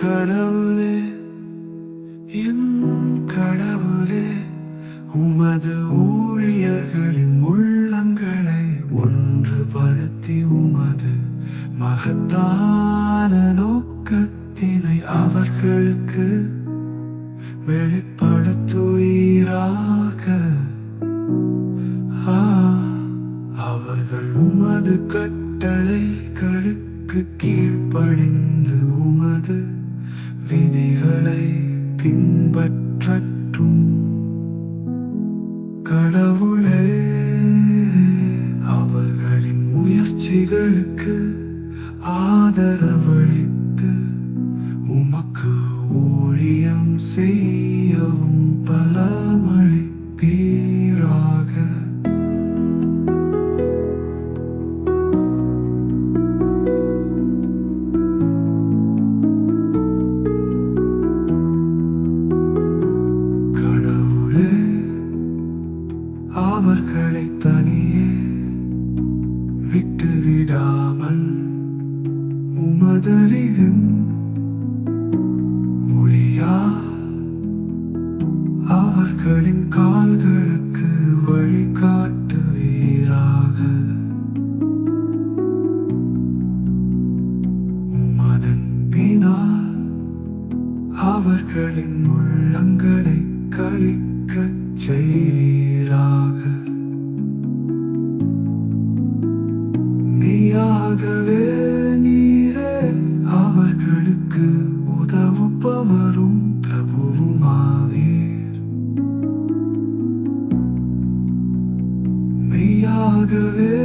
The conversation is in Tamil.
கடவுளே என் கடவுளே உமது ஊழியர்களின் உள்ளங்களை ஒன்றுபடுத்தி உமது மகத்தான நோக்கத்தினை அவர்களுக்கு வெளிப்படுத்துவீராக. அவர்கள் உமது கட்டளைகளுக்கு கீழ்ப்படிந்து உமது விதிகளை பின்பற்றட்டும். கடவுளே அவர்களின் முயற்சிகளுக்கு ஆதரவளித்து உமக்கு ஊழியம் செய்யவும் பல விட்டு விடாமல் உமதறிவின் ஒளியா? அவர்களின் கால்களுக்கு வழிகாட்டுவீராக உமதன் பினால் அவர்களின் உள்ளங்களை கழிக்கச் செய்வீராக. ஆகவே நீரே அவர்களுக்கு உதவுப்பவரும் பிரபுவுமாவீர். மெய்யாகவே